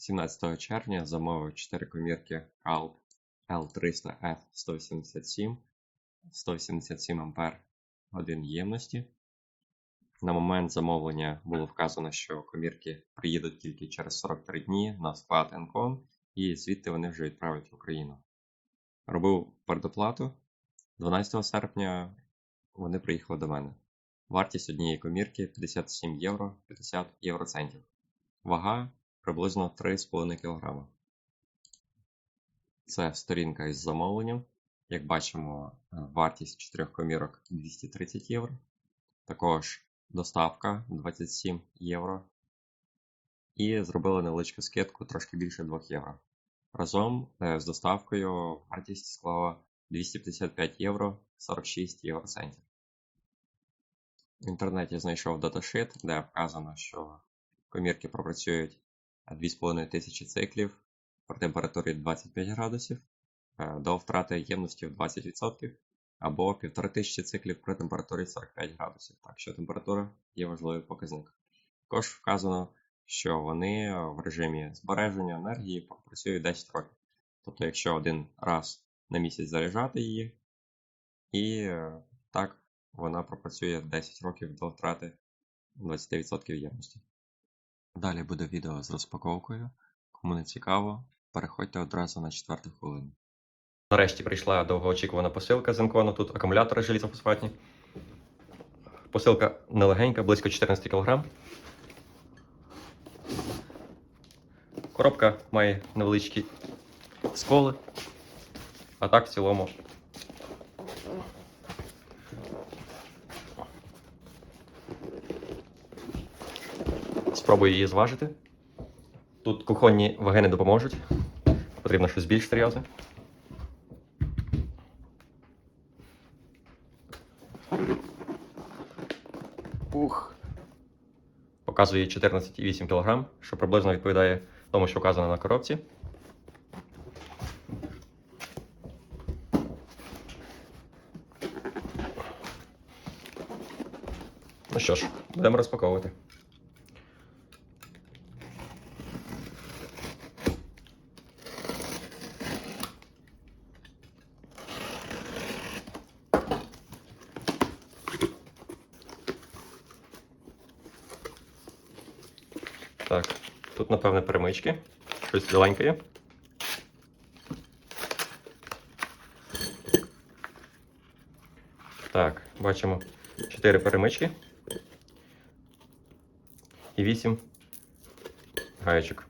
17 червня замовив 4 комірки Alp L300F 187, 187 ампер годин ємності. На момент замовлення було вказано, що комірки приїдуть тільки через 43 дні на склад Encom, і звідти вони вже відправлять в Україну. Робив передоплату. 12 серпня вони приїхали до мене. Вартість однієї комірки 57 євро 50 євроцентів. Вага приблизно 3,5 кг. Це сторінка із замовленням. Як бачимо, е, вартість 4 комірок 230 євро. Також доставка 27 євро. І зробили невеличку скидку трошки більше 2 євро. Разом е, з доставкою вартість склала 255 євро 46 євроцентів. В інтернеті знайшов даташит, де вказано, що комірки пропрацюють 2500 циклів при температурі 25 градусів е, до втрати ємності в 20% або 1500 циклів при температурі 45 градусів. Так що температура є важливий показник. Також вказано, що вони в режимі збереження енергії пропрацюють 10 років. Тобто, якщо один раз на місяць заряджати її, і е, так вона пропрацює 10 років до втрати 20% ємності. Далі буде відео з розпаковкою. Кому не цікаво, переходьте одразу на четверту хвилину. Нарешті прийшла довгоочікувана посилка з. Тут акумулятори желізофосфатні. Посилка нелегенька, близько 14 кг. Коробка має невеличкі сколи. А так в цілому Спробую її зважити. Тут кухонні ваги не допоможуть. Потрібно щось більш серйозне. Ух. Показує 14,8 кг, що приблизно відповідає тому, що вказано на коробці. Ну що ж, будемо розпаковувати. Так, тут, напевне, перемички. Щось біленьке. Так, бачимо 4 перемички і 8 гаєчок.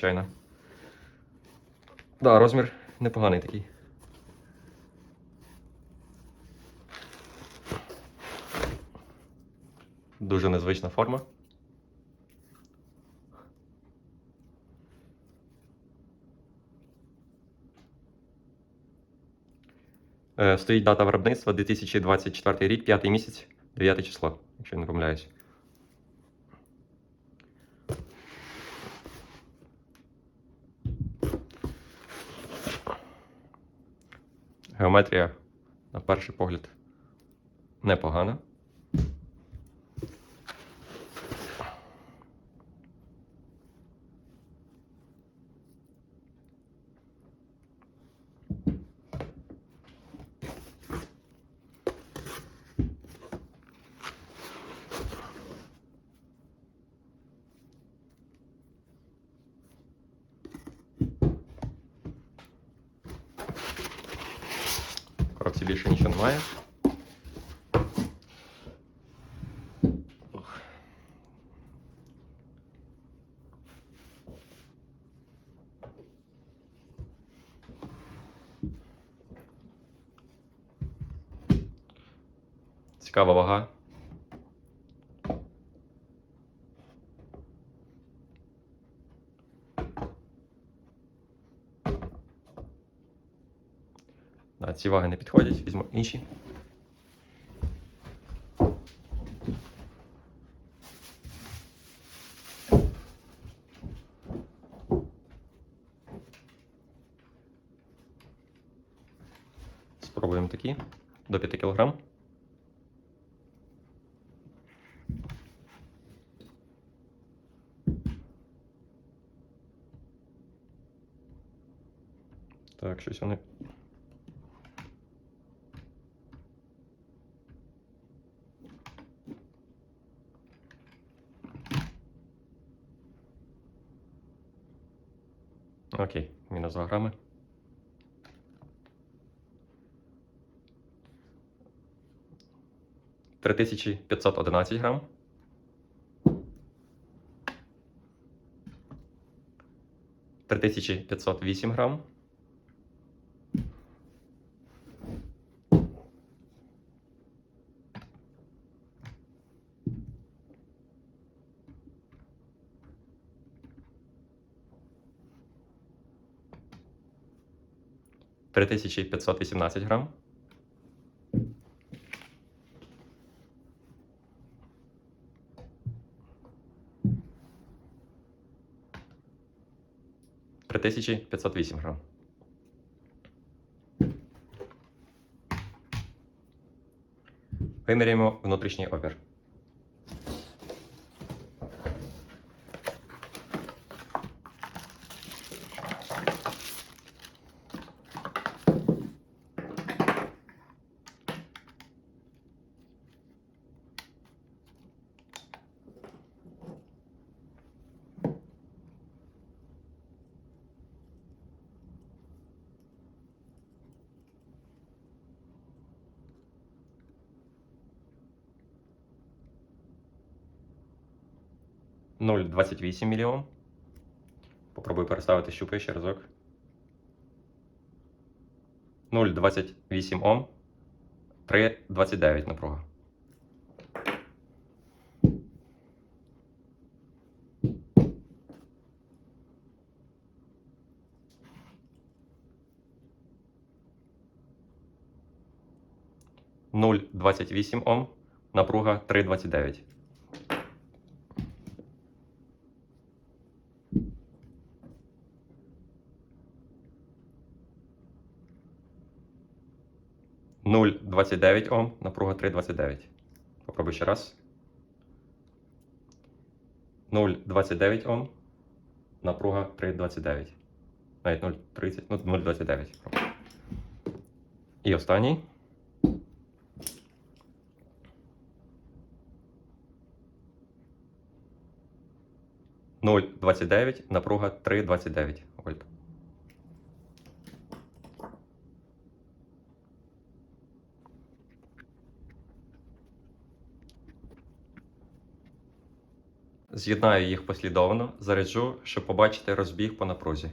Дуже. Да, розмір непоганий такий. Дуже незвична форма. Е, Стоїть дата виробництва 2024 рік, 5 місяць, 9 число, якщо я не помиляюсь. Геометрія, на перший погляд, непогана. більше нічого немає. Ох. Цікава вага. ці ваги не підходять, візьму інші. Спробуємо такі до 5 кг. Так, щось вони 2 грами. Три тисячі п'ятсот одинадцять грам. Три тисячі п'ятсот вісім грам. Три тисячі п'ятсот вісімнадцять грам. Три тисячі п'ятсот вісім грам. Виміряємо внутрішній опір. Нуль двадцять вісім мільйон. Попробую переставити щупи ще разок. 0,28 Ом. 3,29 напруга. Нуль двадцять вісім Ом. Напруга 3,29. Нуль двадцять дев'ять Ом. Напруга 3,29. Попробуй ще раз. 0,29 Ом. Напруга 3,29. Навіть 0,30, ну 0,29. І останній. Нуль двадцять дев'ять, напруга 3,29 вольт. З'єднаю їх послідовно, заряджу, щоб побачити розбіг по напрузі.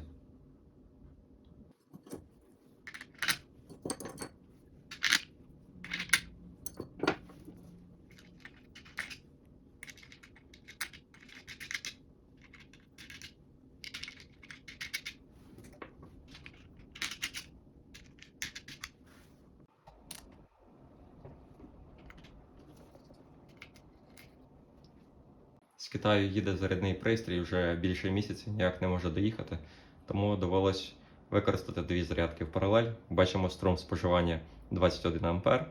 З Китаю їде зарядний пристрій вже більше місяця, ніяк не може доїхати, тому довелось використати дві зарядки в паралель. Бачимо струм споживання 21 А,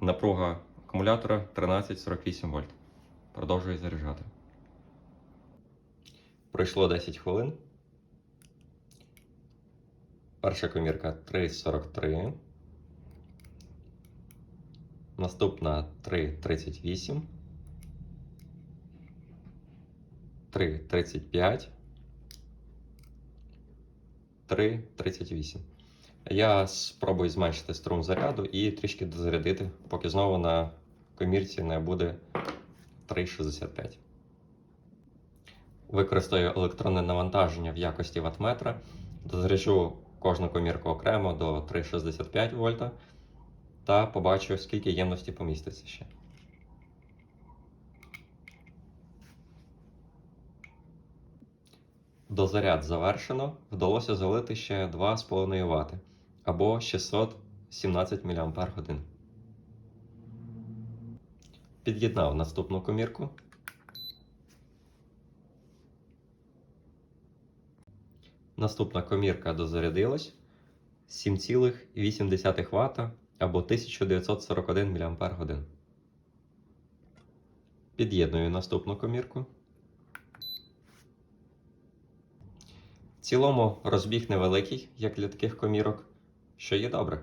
напруга акумулятора 1348 вольт. Продовжую заряджати. Пройшло 10 хвилин. Перша комірка 3,43. Наступна 3,38. 3,35. 3,38. Я спробую зменшити струм заряду і трішки дозарядити, поки знову на комірці не буде 3,65. Використаю електронне навантаження в якості ваттметра. Дозаряджу кожну комірку окремо до 3,65 вольта та побачу, скільки ємності поміститься ще. Дозаряд завершено. Вдалося залити ще 2,5 Вт або 617 мАч. Під'єднав наступну комірку. Наступна комірка дозарядилась 7,8 Вт або 1941 мАч. Під'єдную наступну комірку. В цілому розбіг невеликий, як для таких комірок, що є добре.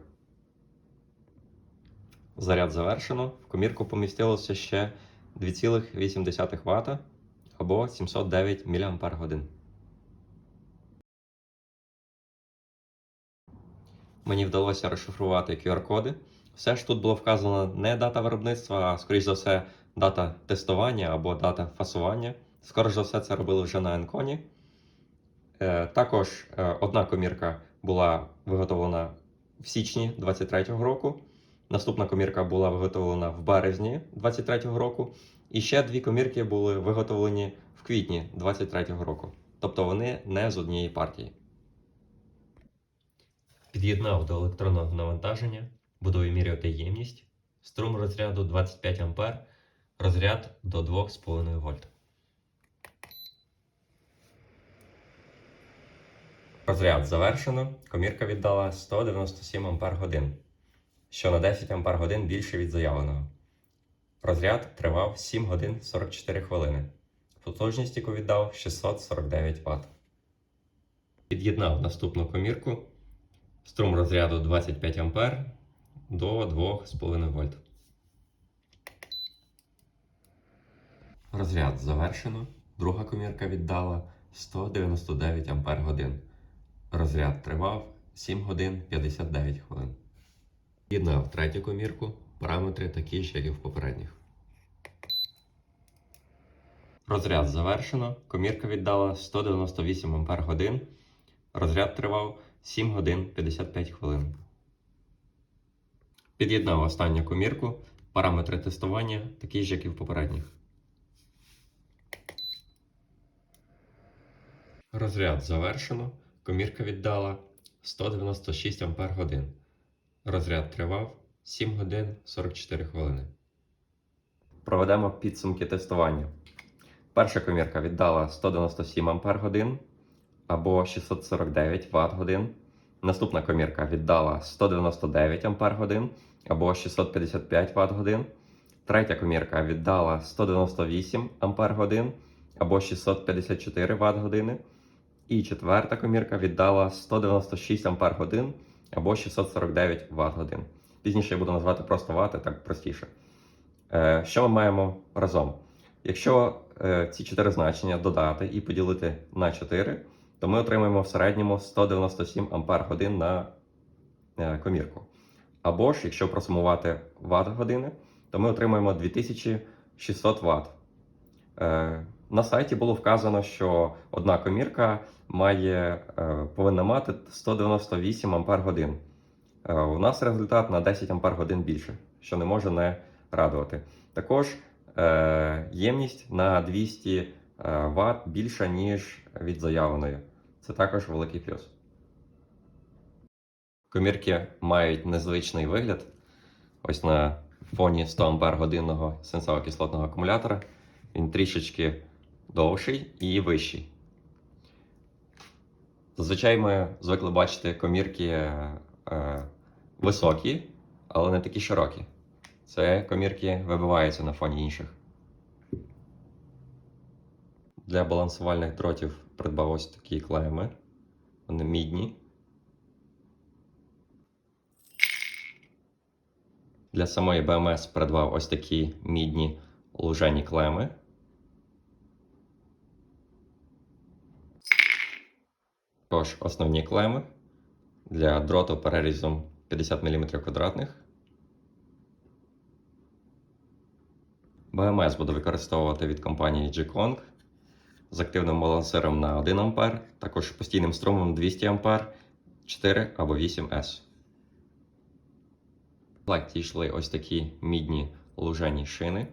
Заряд завершено. В комірку помістилося ще 2,8 Вт або 709 мАч. Мені вдалося розшифрувати QR-коди. Все ж тут було вказано не дата виробництва, а скоріш за все, дата тестування або дата фасування. Скоріш за все, це робили вже на Енконі. Е, також е, одна комірка була виготовлена в січні 23-го року. Наступна комірка була виготовлена в березні 23-го року. І ще дві комірки були виготовлені в квітні 23-го року. Тобто вони не з однієї партії. Під'єднав до електронного навантаження, буду вимірювати ємність, струм розряду 25 А, розряд до 2,5 вольт. Розряд завершено. Комірка віддала 197 Ампер годин, що на 10 Ампер годин більше від заявленого. Розряд тривав 7 годин 44 хвилини. Потужність, яку віддав 649 Вт. Під'єднав наступну комірку. Струм розряду 25 А до 2,5 вольт. Розряд завершено. Друга комірка віддала 199 Ампер годин. Розряд тривав 7 годин 59 хвилин. Під'єднав третю комірку. Параметри такі ж, як і в попередніх. Розряд завершено. Комірка віддала 198 Ампер годин. Розряд тривав 7 годин 55 хвилин. Під'єднав останню комірку. Параметри тестування такі ж, як і в попередніх. Розряд завершено. Комірка віддала 196 Ампер годин. Розряд тривав 7 годин 44 хвилини. Проведемо підсумки тестування. Перша комірка віддала 197 Ампер годин або 649 Вт годин. Наступна комірка віддала 199 Ампер годин або 655 Вт годин. Третя комірка віддала 198 Ампер годин або 654 Вт години. І четверта комірка віддала 196 Ампер годин або 649 Вт годин. Пізніше я буду назвати просто вати, так простіше. Е, Що ми маємо разом? Якщо е, ці чотири значення додати і поділити на 4, то ми отримаємо в середньому 197 Ампер годин на е, комірку. Або ж, якщо просумувати Вт години, то ми отримаємо 2600 Вт. На сайті було вказано, що одна комірка має, е, повинна мати 198 Ампер годин. Е, У нас результат на 10 Ампер годин більше, що не може не радувати. Також е, ємність на 200 е, Вт більша, ніж від заявленої. Це також великий плюс. Комірки мають незвичний вигляд. Ось на фоні 100 Ампер годинного сенсово-кислотного акумулятора. Він трішечки довший і вищий. Зазвичай ми звикли бачити комірки е, е, високі, але не такі широкі. Це комірки вибиваються на фоні інших. Для балансувальних дротів придбав ось такі клейми. Вони мідні. Для самої БМС придбав ось такі мідні лужені клеми. Також основні клеми для дроту перерізом 50 мм квадратних. БМС буду використовувати від компанії G-Kong з активним балансиром на 1 А, також постійним струмом 200 А, 4 або 8С. В комплекті йшли ось такі мідні лужені шини.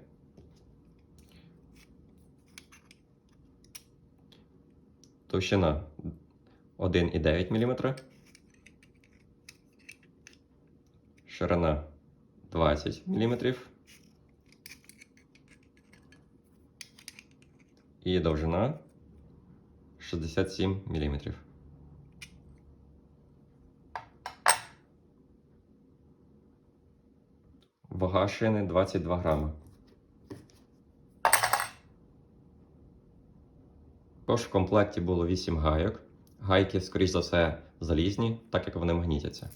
Товщина 1,9 мм. Ширина 20 мм. І довжина 67 мм. Вага шини 22 грами. Також в комплекті було 8 гайок. Гайки, скоріш за все, залізні, так як вони магнітяться.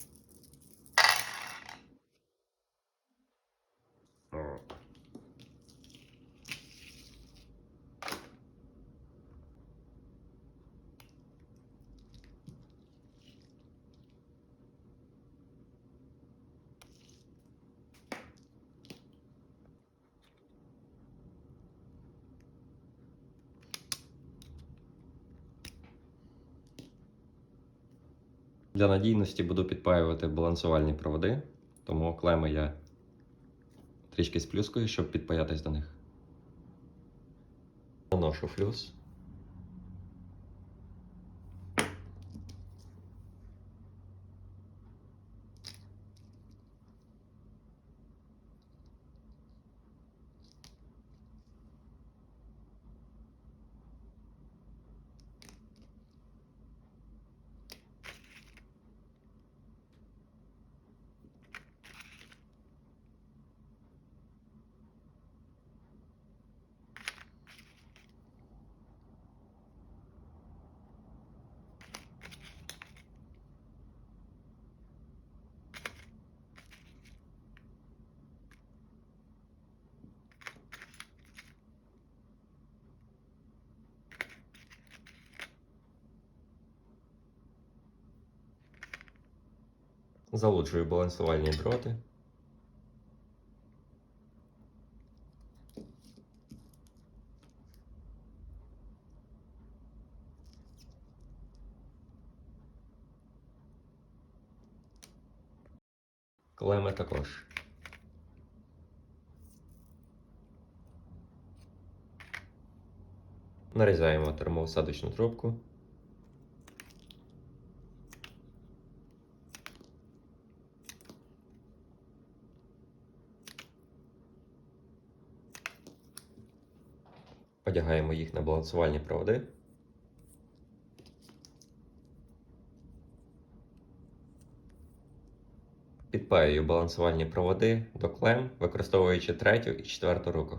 Для надійності буду підпаювати балансувальні проводи, тому клеми я трішки сплюскую, щоб підпаятись до них. Наношу флюс. Залуджую балансувальні дроти. Клеми також. Нарізаємо термоусадочну трубку. Одягаємо їх на балансувальні проводи. Підпаюю балансувальні проводи до клем, використовуючи третю і четверту руку.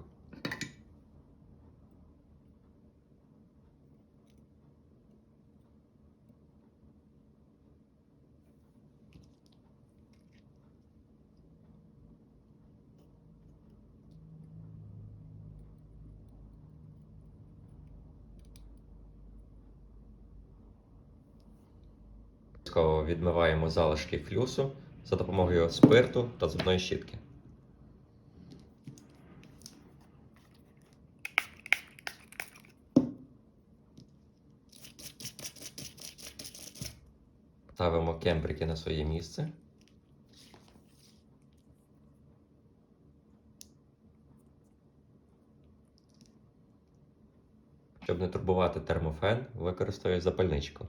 Обов'язково відмиваємо залишки флюсу за допомогою спирту та зубної щітки. Ставимо кембрики на своє місце. Щоб не турбувати термофен, використаю запальничку.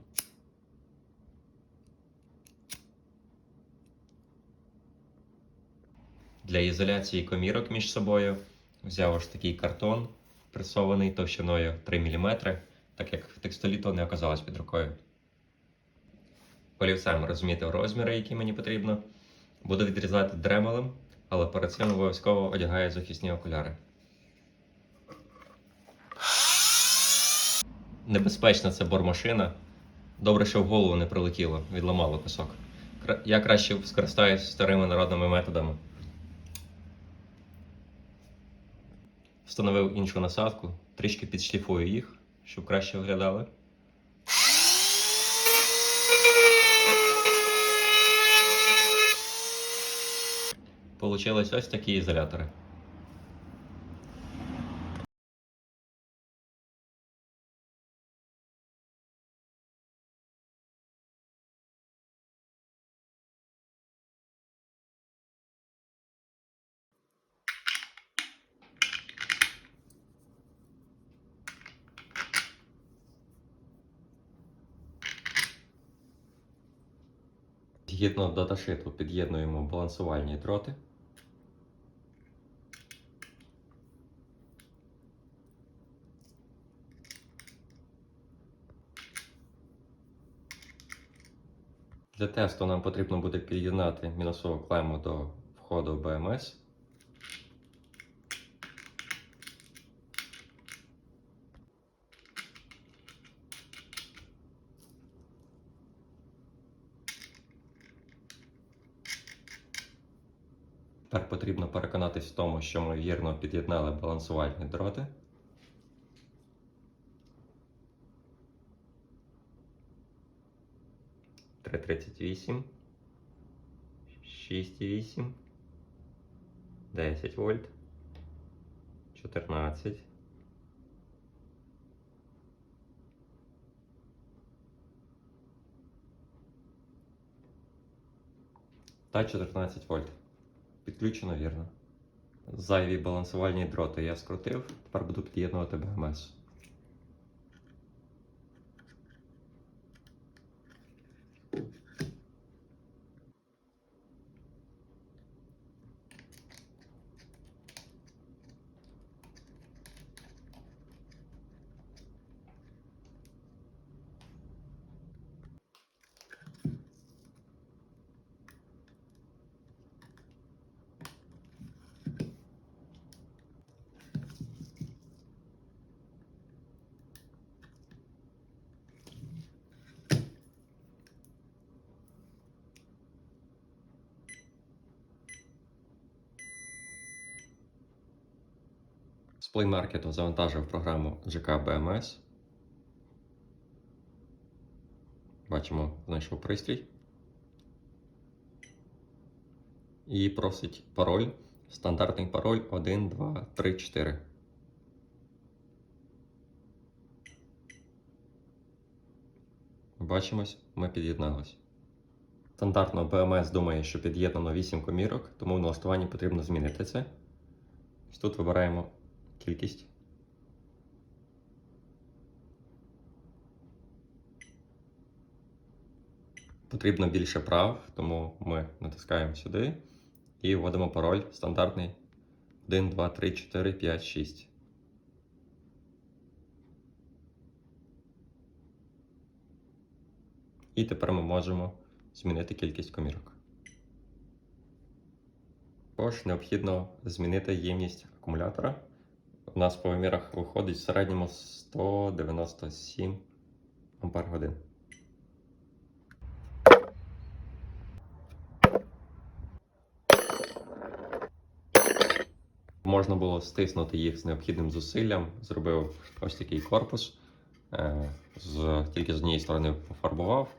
Для ізоляції комірок між собою взяв ось такий картон, пресований товщиною 3 мм, так як текстоліту не оказалось під рукою. Олівцем розмітив розміри, які мені потрібно. Буду відрізати дремелем, але перед цим обов'язково одягаю захисні окуляри. Небезпечна це бормашина. Добре, що в голову не прилетіло, відламало кусок. Я краще скористаюсь старими народними методами. Встановив іншу насадку, трішки підшліфую їх, щоб краще виглядали. Получились ось такі ізолятори. Згідно даташиту під'єднуємо балансувальні дроти. Для тесту нам потрібно буде під'єднати мінусову клему до входу BMS Тепер потрібно переконатись в тому, що ми вірно під'єднали балансувальні дроти. Три тридцять вісім. Шість вісім. Десять вольт. Чотирнадцять. Та 14 вольт. Підключено вірно. Зайві балансувальні дроти я скрутив, тепер буду під'єднувати БМС. З Play Market завантажив програму GK BMS. Бачимо, знайшов пристрій. І просить пароль. Стандартний пароль 1, 2, 3, 4. Бачимось, ми під'єдналися. Стандартно BMS думає, що під'єднано 8 комірок, тому в налаштуванні потрібно змінити це. Тут вибираємо кількість. Потрібно більше прав, тому ми натискаємо сюди і вводимо пароль стандартний 1, 2, 3, 4, 5, 6. І тепер ми можемо змінити кількість комірок. Також необхідно змінити ємність акумулятора. У нас по вимірах виходить в середньому 197 ампер годин. Можна було стиснути їх з необхідним зусиллям. Зробив ось такий корпус. Е, з, тільки з однієї сторони пофарбував.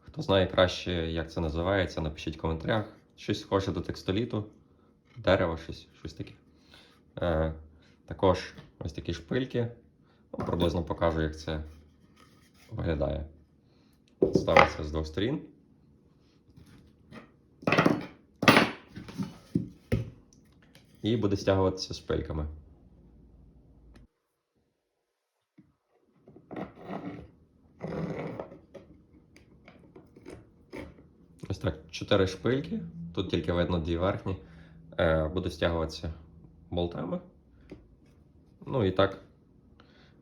Хто знає краще, як це називається, напишіть в коментарях. Щось схоже до текстоліту, дерево, щось, щось таке. Також ось такі шпильки. Ну, приблизно покажу, як це виглядає. Ставиться з двох сторін. І буде стягуватися шпильками. Ось так, чотири шпильки. Тут тільки видно дві верхні. Е, буде стягуватися болтами. Ну і так,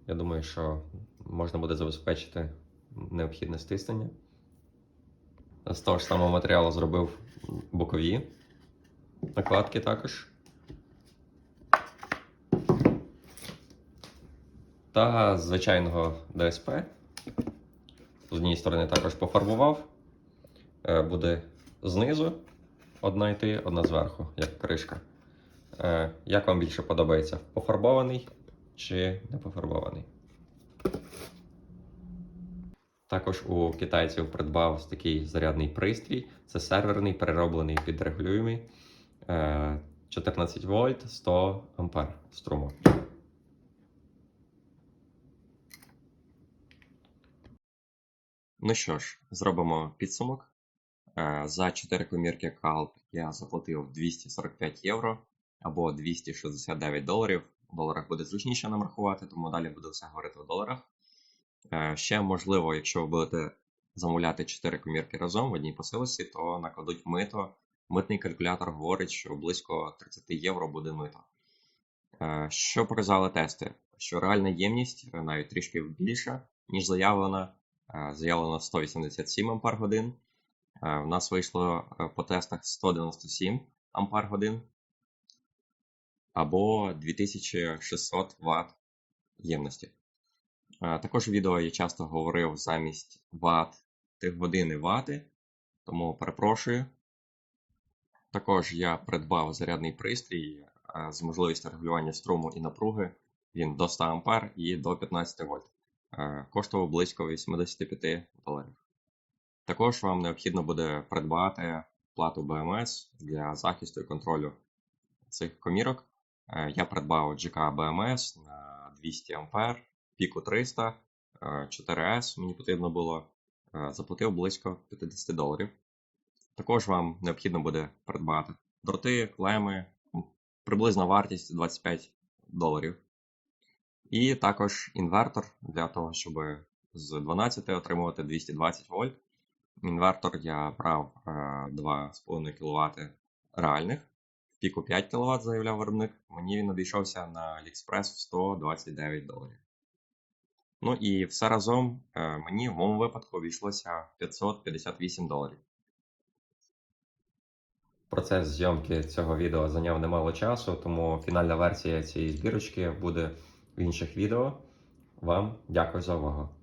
я думаю, що можна буде забезпечити необхідне стиснення. З того ж самого матеріалу зробив бокові накладки також. Та звичайного ДСП. З однієї сторони також пофарбував. Е, Буде знизу одна йти, одна зверху, як кришка. Е, Як вам більше подобається? Пофарбований чи не пофарбований? Також у китайців придбав такий зарядний пристрій. Це серверний, перероблений підрегулюємий. Е, 14 вольт, 100 ампер струму. Ну що ж, зробимо підсумок. Е, За 4 комірки Calp я заплатив 245 євро або 269 доларів. В доларах буде зручніше нам рахувати, тому далі буду все говорити в доларах. Е, Ще можливо, якщо ви будете замовляти 4 комірки разом в одній посилці, то накладуть мито. Митний калькулятор говорить, що близько 30 євро буде мито. Е, Що показали тести? Що реальна ємність е, навіть трішки більша, ніж заявлена. Заявлено 187 Ампер годин. У нас вийшло по тестах 197 Ампер годин або 2600 Вт ємності. Е, Також у відео я часто говорив замість Вт тих години вати, тому перепрошую. Також я придбав зарядний пристрій е, з можливістю регулювання струму і напруги. Він до 100 А і до 15 вольт. Е, Коштував близько 85 доларів. Також вам необхідно буде придбати плату BMS для захисту і контролю цих комірок. Е, Я придбав GK BMS на 200 А, піку 300, е, 4S мені потрібно було. Е, Заплатив близько 50 доларів. Також вам необхідно буде придбати дроти, клеми, приблизна вартість 25 доларів. І також інвертор для того, щоб з 12 отримувати 220 вольт. Інвертор я брав е, 2,5 кВт реальних, піку 5 кВт заявляв виробник. Мені він обійшовся на AliExpress в 129 доларів. Ну і все разом е, мені в моєму випадку обійшлося 558 доларів. Процес зйомки цього відео зайняв немало часу, тому фінальна версія цієї збірочки буде в інших відео. Вам дякую за увагу.